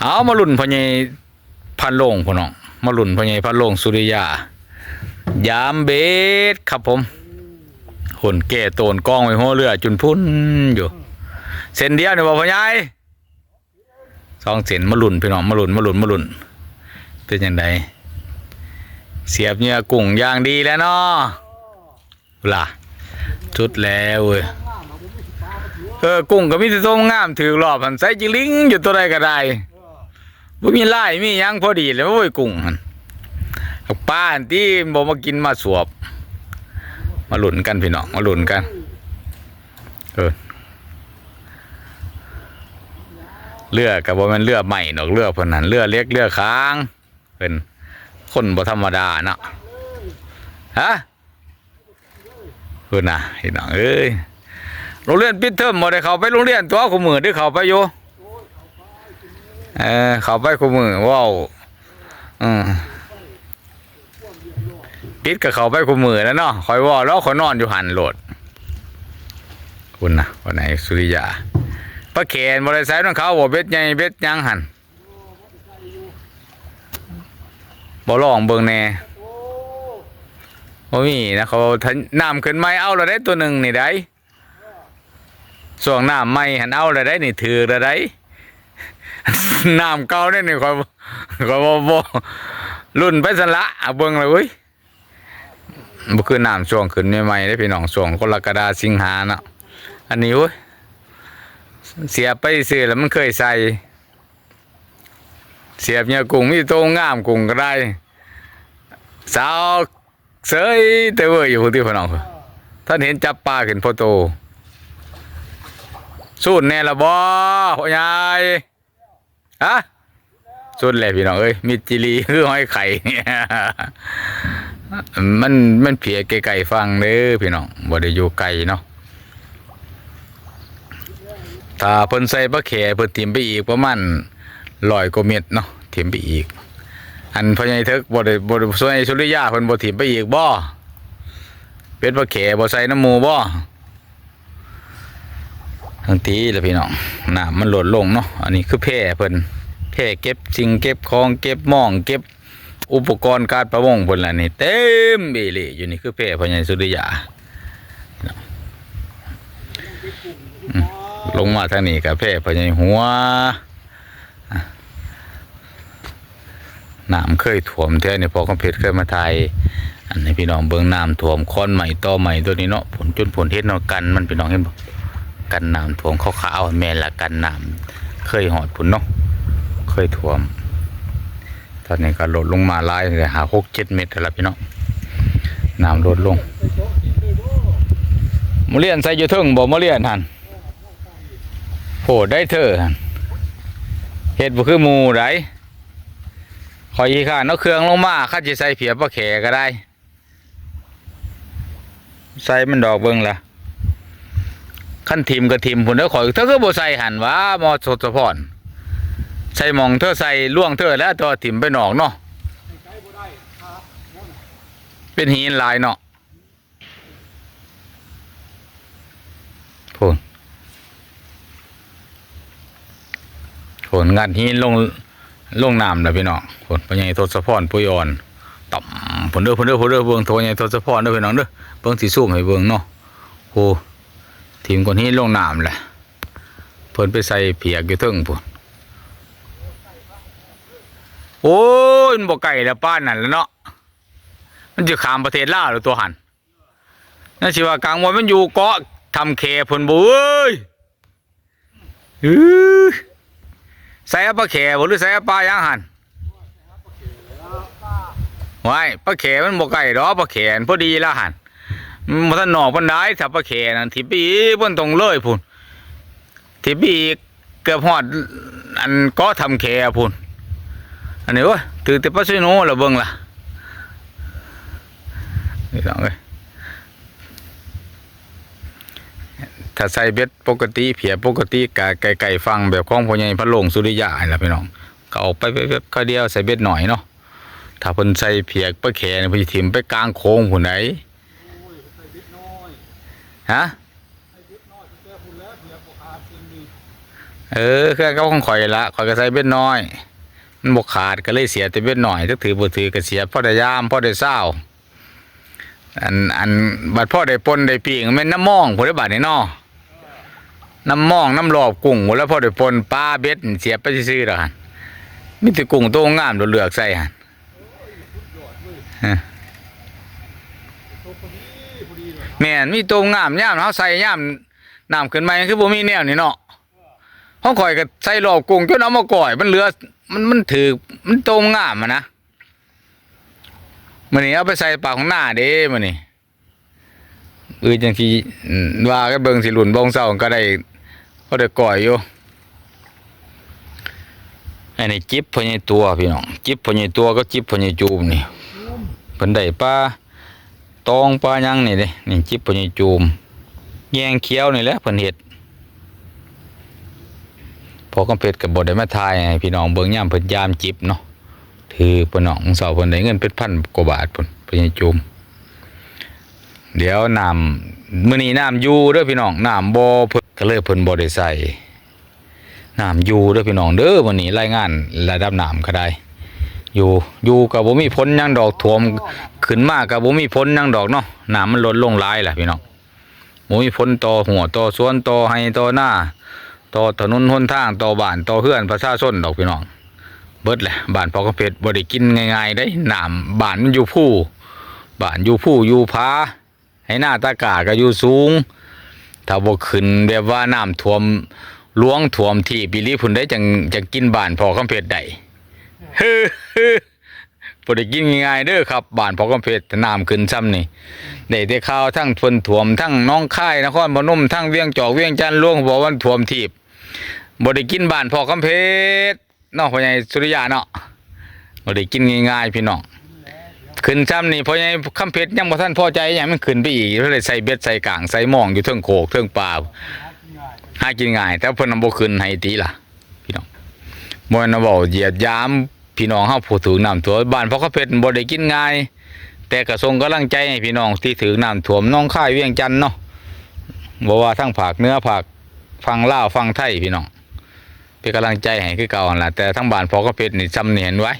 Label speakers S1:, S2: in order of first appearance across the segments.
S1: เอามาลุ่นพ่อใหญ่พันโลงพ่อน้องมาลุ่นพ่อใหญ่พันโลงสุริยายามเบสครับผมหุ่นแก่โตนกองไว้หัวเรือจุนพุ่นอยู่ เส้นเดียวนี่บ่พ่อใหญ่สองเส้นมาลุ่นพี่น้องมาลุ่นมาลุ่นมาลุ่นเป็นยังไงเสียบเนื้อกุ้งอย่างดีแล้วเนาะล่ะจุดแล้วเว้ยเออกุ้งก็มีแต่ตัวงามถือรอบหันใส่จิลิงอยู่ตัวใดก็ได้ บ่มีไลายมีหยังพอดีเลยโอ้ยกุ้งหันป้าอันที่บ่มากินมาสวบ มาหลุนกันพี่น้องมาหลุนกันเออเรือกับบ่แม่นเรือใหม่ดอกเรือเพิ่นนั่นเรือเล็กเรือค้าง เป็นคนบ่ธรรมดาเนาะฮะเพิ่นน่ะพี่น้องเอ้ยโรงเรียนปิดเทอมบ่ได้เข้าไปโรงเรียนตัวคู่มือได้เข้าไปอยู่ เออเขาไปคู่มือว้าวอืมปิดก็เขาไปคู่มือแล้วเนาะคอยว่าแล้วคอยนอนอยู่หันโหลดคุณนะวันไหนสุริยาปลาแขนบริษัทของเขาบ่เบ็ดใหญ่เบ็ดยังหันบ่ลองเบิงแน่บ่มีนะเขาทันน้ำขึ้นไม่เอาแล้วได้ตัวหนึ่งนี่ได้ส่วงน้ำไม่หันเอาอะไรได้นี่ถืออะไรได้ น้ำเก่าได้นี่คอยคอยบ่บ่รุ่นไปสันละเอาเบิ่งเลยเว้ยบ่คือน้ำช่วงขึ้นใหม่ๆได้พี่น้องช่วงกรกฎาสิงหาเนาะอันนี้เว้ยเสียไปซื้อแล้วมันเคยใส่ เสียบเนี่ยกุ้งมีโตงามกุ้งก็ได้สาวเสยแต่เว้ยอยู่พุ่นที่พี่น้องท่านเห็นจับปลาขึ้นพอโต สูตรแน่ละบ่พ่อใหญ่ ฮะสูตรแหละพี่น้องเอ้ยมิจิลีคือห้อยไข่เนี่ยมันมันเพียไกลๆฟังเด้อพี่น้องบ่ได้อยู่ไกลเนาะถ้าเพิ่นใส่ปลาแขเพิ่นถิ่มไปอีกประมาณ100กว่าเม็ดเนาะถิ่มไปอีก อันพ่อใหญ่เทกบ่ได้บ่ได้ส่วนไอ้สุริยาเพิ่นบ่ถิ่มไปอีกบ่เป็ดปลาแขบ่ใส่น้ำหมูบ่ ทังทีแหละพี่น้องน้ำมันหล่นลงเนาะอันนี้คือแพร่เพิ่นแพร่เก็บสิ่งเก็บของเก็บหม่องเก็บอุปกรณ์การประมงเพิ่นล่ะนี่เต็มเบเล่อยู่นี่คือแพร่พ่อใหญ่สุริยาลงมาทางนี้กับแพร่พ่อใหญ่หัวน้ำเคยถ่วมแท้นี่พอคอมเพชรเคยมาถ่ายอันนี้พี่น้องเบิ่งน้ำถ่วมค้อนใหม่ต่อใหม่ตัวนี้เนาะผลจนผลเฮ็ดเนาะกันมันพี่น้องเห็นบ่ กันน้ำท่วมขาวๆแม่ละกันน้ำเคยหอดพุ่นเนาะเคยท่วม ตอนนี้ก็ลดลงมาลายเลยหาหกเจ็ดเมตรแล้วล่ะพี่น้องน้ำลดลงมเรียนใส่ยู่ทึงบ่มเรียนหันโหได้เธอหันเฮ็ดบ่คือมูไดขอยอีข้าเอาเครื่องลงมาข้าจะใส่เผียบปลาแขก็ได้ ใส่มันดอกเบิ่งล่ะ ขั้นทีมกับทีมผุนเด้อข่อยเธอก็บ่ใส่หันว่ามอสดสะพอนใส่มองเธอใส่ล่วงเธอแล้วตัวทีมไปหนอกเนาะเป็นหินลายเนาะพูนพูนงานหินลงลงน้ำแล้วพี่น้องพูนปัญญาทศพรปุยอ่อนต่ำผุนเด้อผุนเด้อผุนเด้อเบิ่งโทญญาทศพรเด้อพี่น้องเด้อเบิ่งสีสูงให้เบิ่งเนาะโอ้ ทีมคนที่ลงน้ำแหละเพิ่นไปใส่เพียกอยู่ทึงพุ่นโอ้ยมันบ่ไก่ล้วป้านนั่นแล้วเนาะมันจะขามประเทศลาวหรือตัวหันนั่นสิว่ากลางวันมันอยู่เกาะทำเคพ่นบ่เอ้ยใส่ปลาแขบหรือใส่ปลายังหันไว้ปลาแขมันบ่ไก่ดอกปลาแขนพอดีละหัน มันท่านนอกพันได้ถ้าปลาแขนั่นทิปีเพิ่นตรงเลยพุ่นทิปีเกือบฮอด อันก็ทำแขพุ่นอันนี้โอ้ยถือแต่ปลาซิโนละเบิ่งล่ะนี่น้องเอ้ยถ้าใส่เบ็ดปกติเพียปกติกะไก่ไก่ฟังแบบของพ่อใหญ่พระลงสุริยานี่ล่ะพี่น้องก็เอาไปเบ็ดก็เดียวใส่เบ็ดหน่อยเนาะถ้าเพิ่นใส่เพียปลาแขนเพิ่นถิ่มไปกลางโค้งพุ่นไหน ฮะเออเครื่องก็ของข่อยละข่อยก็ใส่เบ็ดน้อย มันบกขาดก็เลยเสียแต่เบ็ดหน่อยถ้าถือบ่ถือก็เสียพ่อได้ยามพ่อได้เศร้าอันอันบัดพ่อได้ปนได้ปีงม่นน้ำมองผู้ได้บาดนี่นาะน้ำมองน้ำหลอบกุ้งหมดแล้วพ่อได้ปนปลาเบ็ดเสียไปซื่อๆดอกหั่นมีแต่กุ้งโตงามโดดเลือกใส่ฮันฮะ แม่นมีโตงามย่ามเฮาใส่ย่ามน้ำขึ้นมาคือบ่มีแนวนี่เนาะห้องข่อยก็ใส่หลอกกุ้งจนเอามาก่อย มันเหลือ มันมันถือมันโตมงามอะนะมันนี่เอาไปใส่ปากของหน้าเด้มันนี่เออจังที่ว่าก็เบิ่งสิหลุนบงเศร้าก็ได้ก็ได้ก่อยอยู่อันนี้จิบพญตัวพี่น้องจิบพญตัวก็จิบพญจูมนี่เพิ่นได้ปลา ตองปลาหยังนี่เด้นี่จิบพอใหญจูมแยงเขียวนี่แหละเพิ่นเฮ็ดพอกำเป็ดกับบได้มาทายพี่น้องเบิ่งย่ามเพิ่นยามจิบเนาะถือพี่น้องเสาเพิ่นได้เงินเป็นพันกว่าบาทพุ่นเพิ่นจุมเดี๋ยวน้ำมื้อนี้น้ำอยู่เด้อพี่น้องน้ำบ่เพิ่นก็เลยเพิ่นบ่ได้ใส่น้ำอยู่เด้อพี่น้องเด้อมื้อนี้รายงานระดับน้ำก็ได้ อยู่อยู่ก็บ่มีผลหยังดอกท่วมขึ้นมาก็บ่มีผลหยังดอกเนาะหน้ำมันลดลงหลายแหละพี่น้องบ่มีผลต่อหัวต่อสวนต่อให้ต่อหน้าต่อถนนหนทางต่อบ้านต่อเฮือนประชาชนดอกพี่น้อง เบิดแหละบ้านพอกระเพชรบ่ได้กินง่ายๆได้หน้ำบ้านมันอยู่ผู้บ้านอยู่ผู้อยู่ผาให้หน้าตากาก็อยู่สูง ถ้าบ่ขึ้นแบบว่าน้ำท่วมหลวงท่วมที่ปีลีพุ่นได้จังจังกินบ้านพอกำเพชรได้ ฮึฮึบ่ได้กินง่ายๆเด้อครับบ้านพอกำเพชรน้ำขึ้นซ้ำนี่ได้แต่ข่าวทั้งเพิ่นท่วมทั้งน้องค่ายนครพนมทั้งเวียงจอกเวียงจันทน์หลวงบอกว่าท่วมทีบบ่ได้กินบ้านพ่อคำเพชรเนาะพ่อใหญ่สุริยาเนาะบ่ได้กินง่ายๆพี่น้องขึ้นซ้ำนี่พ่อใหญ่คำเพชรยังบ่ทันพอใจหยังมันขึ้นไปอีกเลยใส่เบ็ดใส่กลางใส่หม่องอยู่เทิงโขกเทิงป่าหากินง่ายแต่เพิ่นนำบ่ขึ้นให้ติล่ะพี่น้องบ่แม่นว่าเว้าเหยียดยาม พี่น้องเฮาผู้ถูกน้ำท่วมบ้านพ่อคำเพชรบ่ได้กินง่าย แต่ก็ส่งกำลังใจให้พี่น้องที่ถือน้ำท่วมน้องค่ายเวียงจันทน์เนาะบ่ว่าทั้งภาคเนื้อภาคฝั่งลาฟังไทยพี่น้องเป็นกำลังใจให้คือเก่าหั่นล่ะแต่ทั้งบ้านพอก็เพชรนี่ซ้ำนี่เห็นไว้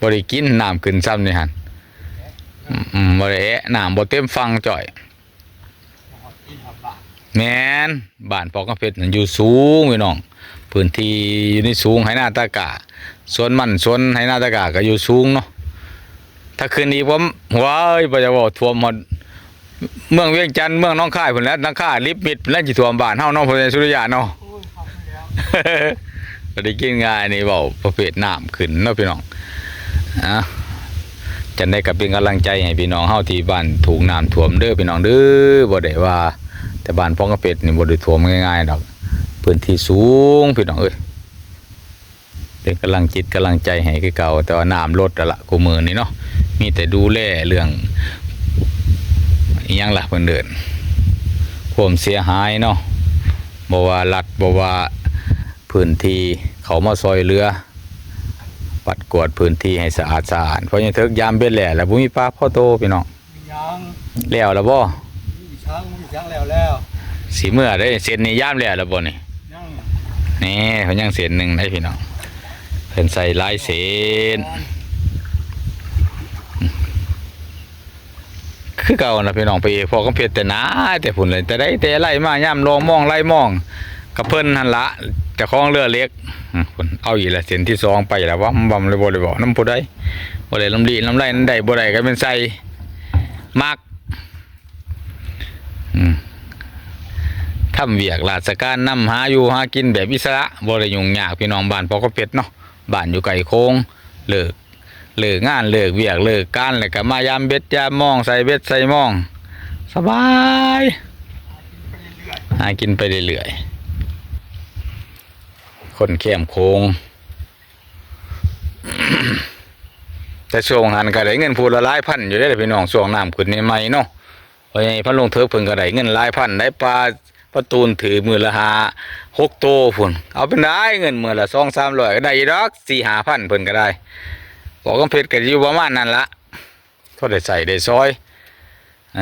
S1: บ่ได้กินน้ำขึ้นซ้ำนี่หั่นอืมบ่ได้แอะน้ำบ่เต็มฟังจ่อยแมนบ้านพอก็เพชรนั่นอยู่สูงพี่น้อง พื้นที่อยู่ในสูงไหหน้าตากาสวนมันสวนไหหน้าตากาก็อยู่สูงเนาะถ้าคืนนี้ผมว้ายบ่จะบอกท่วมหมดเมืองเวียงจันทน์เมืองน้องค่ายพุ่นแล้วน้องค่ายลิบมิดแล้วสิท่วมบ้านเฮาเนาะพ่อใหญ่สุริยาเนาะบ่ได้กินง่ายนี่เว้าประเภทน้ำขึ้นเนาะพี่น้องอะจันได้ก็เป็นกำลังใจให้พี่น้องเฮาที่บ้านถูกน้ำท่วมเด้อพี่น้องเด้อบ่ได้ว่า แต่บ้านพ่องกระเป็ดนี่บ่ได้ท่วมง่ายๆดอก พื้นที่สูงพี่น้องเอ้ยเป็นกำลังจิตกำลังใจให้คือเก่า แต่ว่าน้ำลดแล้วละกูมือนี่เนาะมีแต่ดูแลเรื่องอิหยังล่ะเพิ่นเดินความเสียหายเนาะบ่ว่ารัฐบ่ว่าพื้นที่เขามาซอยเรือ ปัดกวาดพื้นที่ให้สะอาดสะอาดเพราะยังเถิกยามเบ็ดแหล่แล้วบ่มีปลาพ่อโตพี่น้อง
S2: ยัง
S1: แล้วแล้วบ่
S2: มีช้างมีช้างแล้วแล้ว
S1: สิเมื่อได้เส้นนี้ยามแล้วแล้วบ่นี่
S2: ยัง
S1: นี่เพิ่นยังเส้นหนึ่งได้พี่น้องเพิ่นใส่ลายเส้นคือเก่านะพี่น้องไปพอก็เพชรแต่นาแต่พุ่นเลยแต่ได้แต่ไล่มายามลองมองไล่มองกับเพิ่นหันละจะคล้องเรือเล็กอืมเพิ่นเอาอีกละเส้นที่สองไปแล้วว่าบำเลยบ่ได้บอกน้ำผู้ใดบ่ได้ลำลีลำไรนั้นใดบ่ได้ก็เป็นใส่มักอืม ทำเวียกราชการนำหาอยู่หากินแบบอิสระบ่ได้ยุ่งยากพี่น้องบ้านพอก็เป็ดเนาะบ้านอยู่ไกลโค้งเลิกเลิกงานเลิกเวียกเลิกการแล้วก็มายามเบ็ดยามมองใส่เบ็ดใส่มอง สบายหากินไปเรื่อยๆคนเข้มโค้งแต่ช่วงหันก็ได้เงินพูดละลายพันอยู่ได้อพี่น้องช่วงน้ำขึ้นใหม่เนาะเพราะไงพันลงเถิกเพิ่นก็ได้เงินลายพันได้ปลา ประตูนถือมือละหาหกโตพุ่นเอาเป็นได้เงินมือละสองสามร้อยก็ได้ดอกสี่หาพันเพิ่นก็ได้บอกกำเพชรก็อยู่ประมาณนั้นละก็ได้ใส่ได้ซอยอ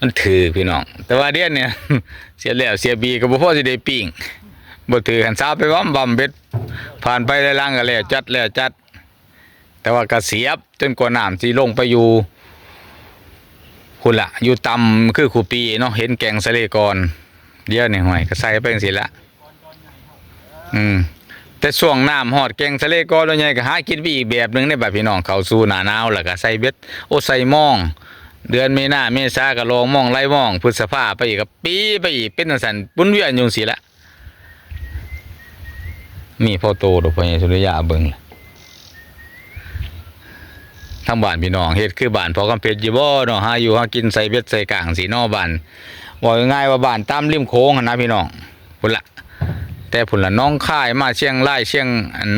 S1: มันถือพี่น้อง แต่ว่าเดียวเนี่ยเสียแล้วเสียบีก็บ่พอสิได้ปิ้งบ่ถือหันซาไปว่ำบำเบ็ดผ่านไปได้ล่างก็แล้วจัดแล้วจัด แต่ว่าก็เสียบจนกว่าน้ำสิลงไปอยู่ คุณละอยู่ต่ำคือครูปีเนาะเห็นแกงสะเลก่อนเดี๋ยวนี่ห่วยก็ใส่ไปจังสีละอืมแต่ช่วงน้ำฮอดแกงทะเลก่อนแล้วใหญ่ก็หากินไปอีกแบบหนึ่งในแบบพี่น้องเขาสู่หนาหนาวแล้วก็ใส่เบ็ดโอ้ใส่ม่อง เดือนเมีนาเมษาก็ลองม่องไล่ม่องพฤษภาไปอีกก็ปีไปอีกเป็นจังซั่นปุ้นเวียนยู่จังซี่ละมีพ่อโตดอกพ่อใหญ่สุริยาเบิ่งล่ะ ทางบ้านพี่น้องเฮ็ดคือบ้านพอกำเพชรอยู่บ่เนาะหาอยู่หากินใส่เบ็ดใส่กลางสีนอบ้านว่าง่ายว่าบ้านตามริมโค้งนะพี่น้องพุ่นละแต่ผุนละน้องค่ายมาเชียงรายเชียง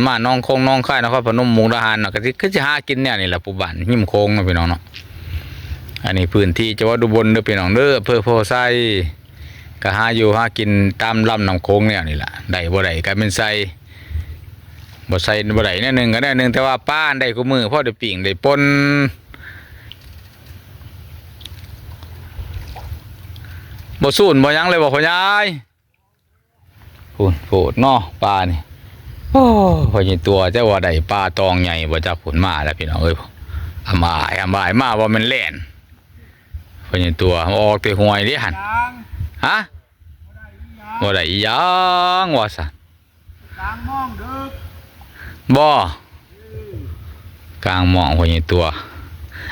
S1: มาน้องคงน้องค่ายนครพนมมุกดาหารเนาะก็สิคือสิหากินเนี่ยนี่แหละปุบันหิมโค้งนะพี่น้องเนาะอันนี้พื้นที่จังหวัดอุบลเด้อพี่น้องเด้ออำเภอโพไซก็หาอยู่หากินตามลำน้ำโค้งเนี่ยนี่แหละได้บ่ได้ก็เป็นไซ บ่ใส่บ่ได้แน่หนึ่งก็ได้หนึ่งแต่ว่าป้านได้กูมือพ่อได้ปิ่งได้ปนบ่สูนบ่ยังเลยบ่พ่อยายพูนโผดเนาะปลานี่โอ้พอยิตัวเจ้าว่าได้ปลาตองใหญ่บ่จักผลมาแล้วพี่น้องเอ้ยอำบายอำบายมาว่ามันแล่นพอยิตัวออกต่ห่วยดิหั่นฮะบ่ได้อีหยังว่าซั่น
S2: กลางมองดึก
S1: บ่กลางมองพอยิตัว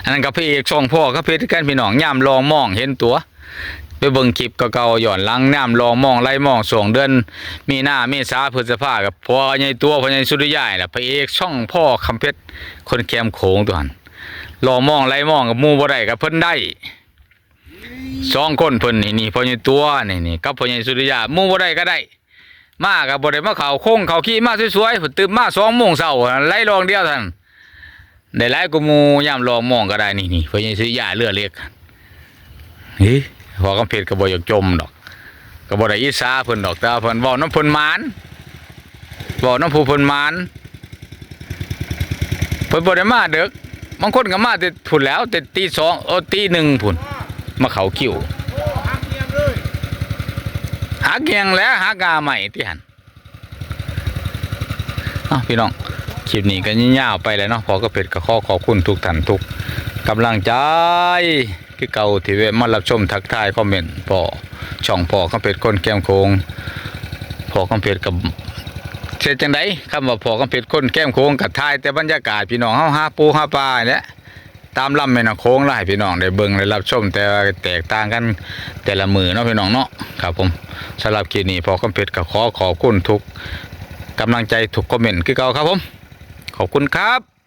S1: อันนั้นก็พระเอกช่องพ่อก็เพชรกันพี่น้องยามลองมองเห็นตัว ไปเบิ่งคลิปเก่าๆย้อนหลังน้ำลองมองไล่มองสองเดือน มีหน้าเมษาพฤษภากับพ่อใหญ่ตัวพ่อใหญ่สุริยาแหละพระเอกช่องพ่อคำเพชรคนแคมโขงตัวหันลองมองไล่มองกับมู่บ่ได้กับเพิ่นได้สองคนเพิ่นนี่นี่พ่อใหญ่ตัวนี่นี่กับพ่อใหญ่สุริยาหมู่บ่ได้ก็ได้ มากับบ่ได้มาเขาคงเขาขี้มาสวยๆเพิ่นตื่นมา2โมงเช้าไล่ลองเดียวท่านั้นได้หลายกว่าหมู่ยามลองมองก็ได้นี่นี่พ่อใหญ่สุริยาเลือเล็กเฮ้ยพอกำเพชรก็บ่อยากจมดอกก็บ่ได้อีสาเพิ่นดอกตาเพิ่นเว้าน้ำพิ่นมานเว้าน้ำผู้พิ่นมานเพิ่นบ่ได้มาเด้อบางคนก็มาแต่พุ่นแล้วแต่ตีสองเออตีหนึ่งพุ่นมาเขาคิว
S2: โอ้หักเงียงเลย
S1: หาเกียงแล้วหากาใหม่ที่หันเอ้าพี่น้องคลิปนี้ก็ยาวไปแล้วเนาะพอกระเพชรก็ข้อขอบคุณทุกท่านทุกกำลังใจคือเก่าที่แวมารับชมทักทายคอมเมนต์พอช่องพอกระเพชรคนแก้มโคงพอกระเพชรกับเสียจังไดคำว่าพอกระเพชรคนแก้มโคงกับทายแต่บรรยากาศพี่น้องเฮาหาปูหาปลาเนี่ย ตามลำแม่น้ำโค้งไล่พี่น้องได้เบิ่งได้รับชมแต่ว่าแตกต่างกันแต่ละมือเนาะพี่น้องเนาะครับผมสำหรับคลิปนี้พอคำเพชรก็ขอขอบคุณทุกกำลังใจทุกคอมเมนต์คือเก่าครับผม ขอบคุณครับ